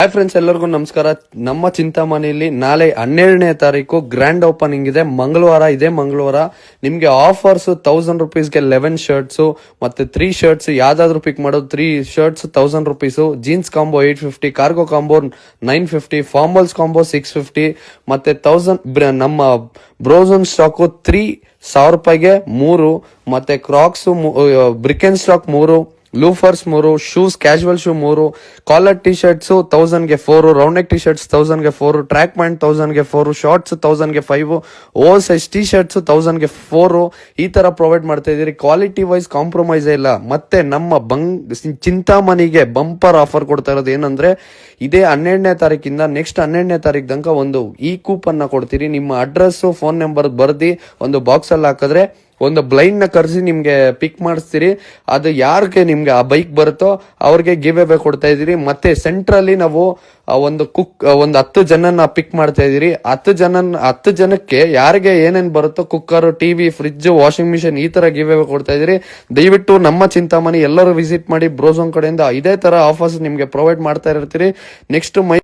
Hi friends ಎಲ್ಲರಿಗೂ ನಮಸ್ಕಾರ. ನಮ್ಮ ಚಿಂತಾಮಣಿಯಲ್ಲಿ ನಾಳೆ ಹನ್ನೆರಡನೇ ತಾರೀಕು ಗ್ರ್ಯಾಂಡ್ ಓಪನಿಂಗ್ ಇದೆ. ಮಂಗಳವಾರ ಇದೆ ಮಂಗಳವಾರ ನಿಮಗೆ ಆಫರ್ಸ್ ತೌಸಂಡ್ ರುಪೀಸ್ಗೆ ಲೆವೆನ್ ಶರ್ಟ್ಸ್ ಮತ್ತೆ ತ್ರೀ ಶರ್ಟ್ಸ್ ಯಾವ್ದಾದ್ರು ಪಿಕ್ ಮಾಡೋದು. Three shirts thousand rupees jeans combo eight fifty cargo combo nine fifty formals combo six fifty ಮತ್ತೆ ತೌಸಂಡ್ ನಮ್ಮ ಬ್ರೋಸನ್ ಸ್ಟಾಕು ತ್ರೀ ಸಾವಿರ ರೂಪಾಯಿಗೆ ಮೂರು ಮತ್ತೆ ಕ್ರಾಕ್ಸ್ ಬ್ರಿಕೆನ್ ಸ್ಟಾಕ್ ಮೂರು ಲೂಫರ್ಸ್ ಮೂರು ಶೂಸ್ ಕ್ಯಾಶುವಲ್ ಶೂ ಮೂರು collar T shirts ತೌಸಂಡ್ಗೆ four round neck T shirts ತೌಸಂಡ್ಗೆ four track pant ತೌಸಂಡ್ಗೆ four shorts ತೌಸಂಡ್ಗೆ five over size T shirts ತೌಸಂಡ್ಗೆ four ಈ ತರ ಪ್ರೊವೈಡ್ ಮಾಡ್ತಾ ಇದೀರಿ ಕ್ವಾಲಿಟಿ ವೈಸ್ ಕಾಂಪ್ರಮೈಸ್ ಇಲ್ಲ. ಮತ್ತೆ ನಮ್ಮ ಬಂಗ್, ಚಿಂತಾಮಣಿಗೆ ಬಂಪರ್ ಆಫರ್ ಕೊಡ್ತಾ ಇರೋದು ಏನಂದ್ರೆ, ಇದೇ ಹನ್ನೆರಡನೇ ತಾರೀಕಿಂದ ನೆಕ್ಸ್ಟ್ ಹನ್ನೆರಡನೇ ತಾರೀಕು ತನಕ ಒಂದು ಈ ಕೂಪನ್ ಕೊಡ್ತೀರಿ. ನಿಮ್ಮ ಅಡ್ರೆಸ್ ಫೋನ್ ನಂಬರ್ ಬರ್ದಿ ಒಂದು ಬಾಕ್ಸ್ ಅಲ್ಲಿ ಹಾಕಿದ್ರೆ ಒಂದು ಬ್ಲೈಂಡ್ನ ಕರೆಸಿ ನಿಮ್ಗೆ ಪಿಕ್ ಮಾಡಿಸ್ತೀರಿ, ಅದು ಯಾರಿಗೆ ನಿಮ್ಗೆ ಆ ಬೈಕ್ ಬರುತ್ತೋ ಅವ್ರಿಗೆ ಗಿವ್ ಅವೇ ಕೊಡ್ತಾ ಇದೀರಿ ಮತ್ತೆ ಸೆಂಟ್ರಲ್ಲಿ ನಾವು ಒಂದು ಕುಕ್ ಒಂದು ಹತ್ತು ಜನನ ಪಿಕ್ ಮಾಡ್ತಾ ಇದೀರಿ ಹತ್ತು ಜನ ಹತ್ತು ಜನಕ್ಕೆ ಯಾರಿಗೆ ಏನೇನ್ ಬರುತ್ತೋ cooker TV fridge washing machine ಈ ತರ ಗಿವ್ ಅವೇ ಕೊಡ್ತಾ ಇದೀರಿ ದಯವಿಟ್ಟು ನಮ್ಮ ಚಿಂತಾಮಣಿ ಎಲ್ಲರೂ ವಿಸಿಟ್ ಮಾಡಿ ಬ್ರೋಸೋನ್ ಕಡೆಯಿಂದ ಇದೇ ತರ ಆಫರ್ಸ್ ನಿಮ್ಗೆ ಪ್ರೊವೈಡ್ ಮಾಡ್ತಾ ಇರ್ತೀರಿ. ನೆಕ್ಸ್ಟ್ ಮೈ